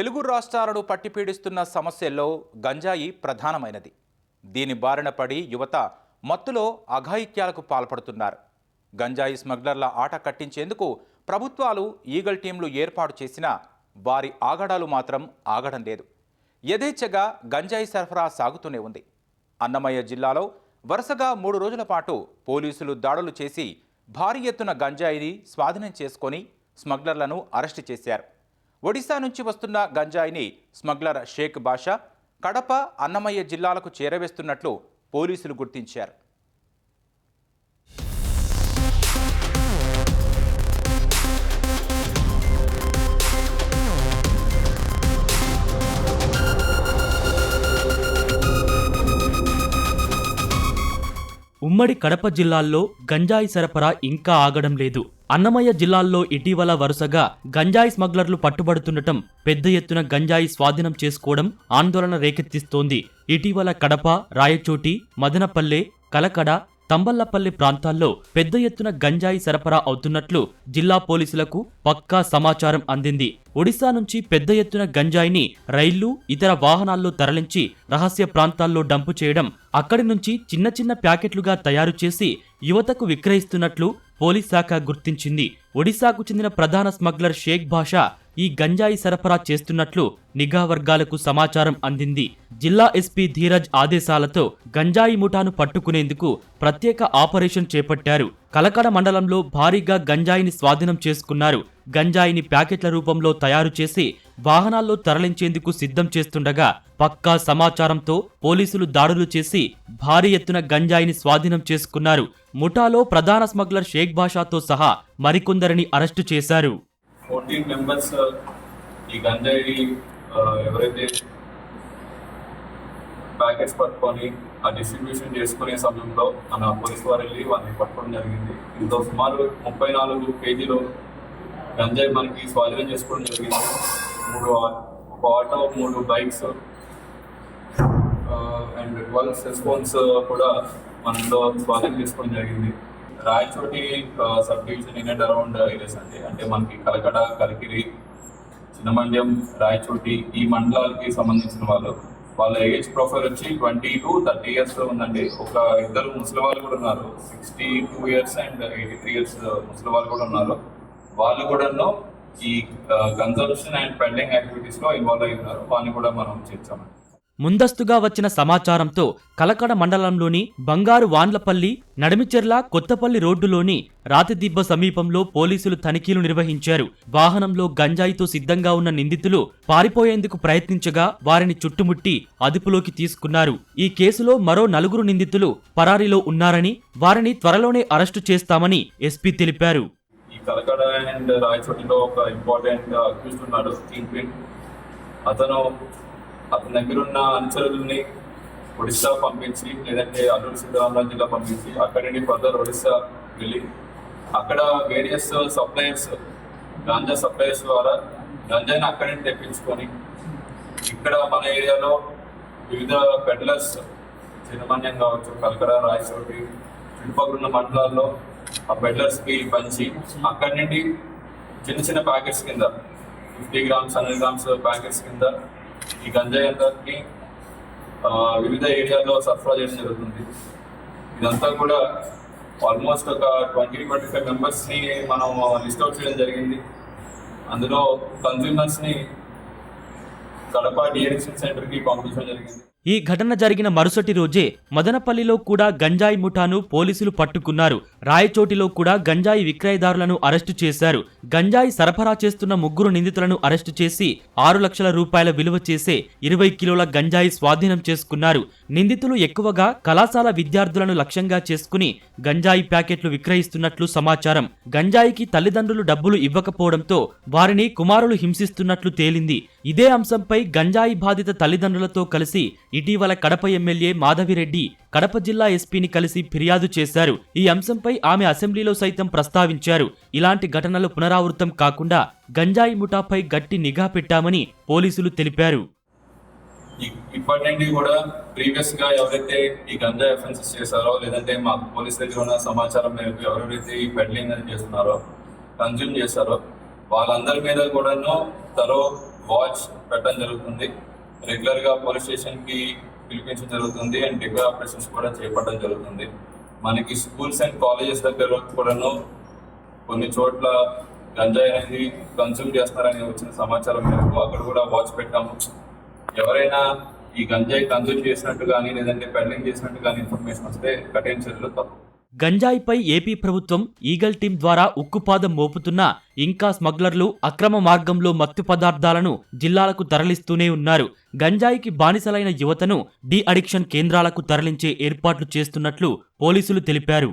తెలుగు రాష్ట్రాలను పట్టిపీడిస్తున్న సమస్యల్లో గంజాయి ప్రధానమైనది. దీని బారిన పడి యువత మత్తులో అఘాయిత్యాలకు పాల్పడుతున్నారు. గంజాయి స్మగ్లర్ల ఆట కట్టించేందుకు ప్రభుత్వాలు ఈగల్ టీంలు ఏర్పాటు చేసినా వారి ఆగడాలు మాత్రం ఆగడం లేదు. యథేచ్ఛగా గంజాయి సరఫరా సాగుతూనే ఉంది. అన్నమయ్య జిల్లాలో వరుసగా మూడు రోజుల పాటు పోలీసులు దాడులు చేసి భారీ ఎత్తున గంజాయిని స్వాధీనం చేసుకొని స్మగ్లర్లను అరెస్టు చేశారు. ఒడిశా నుంచి వస్తున్న గంజాయిని స్మగ్లర్ షేక్ బాషా కడప అన్నమయ్య జిల్లాలకు చేరవేస్తున్నట్లు పోలీసులు గుర్తించారు. ఉమ్మడి కడప జిల్లాల్లో గంజాయి సరఫరా ఇంకా ఆగడం లేదు. అన్నమయ్య జిల్లాల్లో ఇటీవల వరుసగా గంజాయి స్మగ్లర్లు పట్టుబడుతుండటం పెద్ద ఎత్తున గంజాయి స్వాధీనం చేసుకోవడం ఆందోళన రేకెత్తిస్తోంది. ఇటీవల కడప రాయచోటి మదనపల్లె కలకడ తంబల్లపల్లి ప్రాంతాల్లో పెద్ద ఎత్తున గంజాయి సరఫరా అవుతున్నట్లు జిల్లా పోలీసులకు పక్కా సమాచారం అందింది. ఒడిశా నుంచి పెద్ద ఎత్తున గంజాయిని రైళ్ళు ఇతర వాహనాల్లో తరలించి రహస్య ప్రాంతాల్లో డంపు చేయడం అక్కడి నుంచి చిన్న చిన్న ప్యాకెట్లుగా తయారు చేసి యువతకు విక్రయిస్తున్నట్లు పోలీస్ శాఖ గుర్తించింది. ఒడిశాకు చెందిన ప్రధాన స్మగ్లర్ షేక్ భాషా ఈ గంజాయి సరఫరా చేస్తున్నట్లు నిఘా వర్గాలకు సమాచారం అందింది. జిల్లా ఎస్పీ ధీరజ్ ఆదేశాలతో గంజాయి ముఠాను పట్టుకునేందుకు ప్రత్యేక ఆపరేషన్ చేపట్టారు. కలకడ మండలంలో భారీగా గంజాయిని స్వాధీనం చేసుకున్నారు. గంజాయిని ప్యాకెట్ల రూపంలో తయారు చేసి వాహనాల్లో తరలించేందుకు సిద్ధం చేస్తుండగా పక్కా సమాచారంతో పోలీసులు దాడులు చేసి భారీ ఎత్తున గంజాయిని స్వాధీనం చేసుకున్నారు. ముఠాలో ప్రధాన స్మగ్లర్ షేక్ బాషాతో సహా మరికొందరిని అరెస్టు చేశారు. ఫోర్టీన్ మెంబర్స్ ఈ గంజాయి ఎవరైతే ప్యాకెట్స్ పట్టుకొని ఆ డిస్ట్రిబ్యూషన్ చేసుకునే సమయంలో మన పోలీస్ వారు వెళ్ళి వాళ్ళని పట్టుకోవడం జరిగింది. ఇంతో సుమారు ముప్పై నాలుగు కేజీలు గంజాయి మనకి స్వాధీనం చేసుకోవడం జరిగింది. మూడు ఒక ఆటో మూడు బైక్స్ అండ్ వాళ్ళ రెస్పాన్స్ కూడా మనలో స్వాధీనం తీసుకోవడం జరిగింది. Rayachoti sub division in and around areas అండి. అంటే మనకి కలకడ కలికిరి చిన్నమండ్యం రాయచోటి ఈ మండలాలకి సంబంధించిన వాళ్ళు. వాళ్ళ ఏజ్ ప్రొఫైల్ వచ్చి ట్వంటీ టు థర్టీ ఇయర్స్ ఉందండి. ఒక ఇద్దరు ముసలి వాళ్ళు కూడా ఉన్నారు. Sixty two years and eighty three years ముసలి వాళ్ళు కూడా ఉన్నారు. వాళ్ళు కూడాను ఈ కన్సంప్షన్ అండ్ పెండింగ్ యాక్టివిటీస్లో ఇన్వాల్వ్ అయి ఉన్నారు. వాళ్ళని కూడా మనం చేర్చామండి ముందస్తుగా వచ్చిన సమాచారంతో కలకడ మండలంలోని బంగారు వాండ్లపల్లి నడిమిచెర్ల కొత్తపల్లి రోడ్డులోని రాతిదిబ్బ సమీపంలో పోలీసులు తనిఖీలు నిర్వహించారు. వాహనంలో గంజాయితో సిద్ధంగా ఉన్న నిందితులు పారిపోయేందుకు ప్రయత్నించగా వారిని చుట్టుముట్టి అదుపులోకి తీసుకున్నారు. ఈ కేసులో మరో నలుగురు నిందితులు పరారీలో ఉన్నారని వారిని త్వరలోనే అరెస్టు చేస్తామని ఎస్పీ తెలిపారు. కలకడ అండ్ రాయచోటిలో ఒక ఇంపార్టెంట్ అక్యూజ్డ్ ఉన్నాడు కింగ్ పిన్ అతను అతని దగ్గర ఉన్న అనుచరుల్ని ఒడిశా పంపించి లేదంటే అల్లూరు సీతారామరాజు జిల్లా పంపించి అక్కడి నుండి ఫర్దర్ ఒడిశా వెళ్ళి అక్కడ వేరియస్ సప్లయర్స్ గాంజా సప్లయర్స్ ద్వారా గంజాని అక్కడి నుండి తెప్పించుకొని ఇక్కడ మన ఏరియాలో వివిధ పెడ్లర్స్ చిన్నమన్యం కావచ్చు కలకడ రాయచోటి చుట్టుపక్కల ఉన్న మండలాల్లో ఆ పెడ్లర్స్కి పంచి అక్కడి నుండి చిన్న చిన్న ప్యాకెట్స్ కింద fifty grams hundred grams packets కింద ఈ గంజాయి అందరికి వివిధ ఏరియాలో సరఫరా చేయడం జరుగుతుంది. ఇదంతా కూడా ఆల్మోస్ట్ ఒక ట్వంటీ ట్వంటీ ఫైవ్ మెంబర్స్ని మనం లిస్ట్ అవుట్ చేయడం జరిగింది. అందులో కన్జ్యూమర్స్ని కడప డిఎడిక్షన్ సెంటర్కి పంపించడం జరిగింది. ఈ ఘటన జరిగిన మరుసటి రోజే మదనపల్లిలో కూడా గంజాయి ముఠాను పోలీసులు పట్టుకున్నారు. రాయచోటిలో కూడా గంజాయి విక్రయదారులను అరెస్టు చేశారు. గంజాయి సరఫరా చేస్తున్న ముగ్గురు నిందితులను అరెస్టు చేసి ఆరు లక్షల రూపాయల విలువ చేసే ఇరవై కిలోల గంజాయి స్వాధీనం చేసుకున్నారు. నిందితులు ఎక్కువగా కళాశాల విద్యార్థులను లక్ష్యంగా చేసుకుని గంజాయి ప్యాకెట్లు విక్రయిస్తున్నట్లు సమాచారం. గంజాయికి తల్లిదండ్రులు డబ్బులు ఇవ్వకపోవడంతో వారిని కుమారులు హింసిస్తున్నట్లు తేలింది. ఇదే అంశంపై గంజాయి బాధిత తల్లిదండ్రులతో కలిసి ఇటీవల కడప ఎమ్మెల్యే మాధవిరెడ్డి కడప జిల్లా ఎస్పీని కలిసి ఫిర్యాదు చేశారు. ఈ అంశంపై ఆమె అసెంబ్లీలో సైతం ప్రస్తావించారు. ఇలాంటి ఘటనలు పునరావృతం కాకుండా గంజాయి ముఠాపై గట్టి నిఘా పెట్టామని పోలీసులు తెలిపారు. ఇ- ఇప్పటి నుండి కూడా ప్రీవియస్గా ఎవరైతే ఈ గంజా ఎఫెన్సెస్ చేశారో లేదంటే మా పోలీస్ దగ్గర ఉన్న సమాచారం మేరకు ఎవరెవరైతే ఈ పెడ్లింగ్ అని చేస్తున్నారో కన్జ్యూమ్ చేశారో వాళ్ళందరి మీద కూడాను తరో వాచ్ పెట్టడం జరుగుతుంది. రెగ్యులర్గా పోలీస్ స్టేషన్కి పిలిపించడం జరుగుతుంది అండ్ డిగ్రీ ఆపరేషన్స్ కూడా చేపట్టడం జరుగుతుంది. మనకి స్కూల్స్ అండ్ కాలేజెస్ దగ్గర కూడాను కొన్ని చోట్ల గంజాయి అనేది కన్సూమ్ చేస్తారని వచ్చిన సమాచారం మేరకు అక్కడ కూడా వాచ్ పెట్టాము. ఎవరైనా ఈ గంజాయి కన్సూమ్ చేసినట్టు కానీ లేదంటే పెడ్లింగ్ చేసినట్టు కానీ ఇన్ఫర్మేషన్ వస్తే కఠిన చర్యలు తప్పు గంజాయిపై ఏపీ ప్రభుత్వం ఈగల్ టీం ద్వారా ఉక్కుపాదం మోపుతున్న ఇంకా స్మగ్లర్లు అక్రమ మార్గంలో మత్తు పదార్థాలను జిల్లాలకు తరలిస్తూనే ఉన్నారు. గంజాయికి బానిసలైన యువతను డీ అడిక్షన్ కేంద్రాలకు తరలించే ఏర్పాట్లు చేస్తున్నట్లు పోలీసులు తెలిపారు.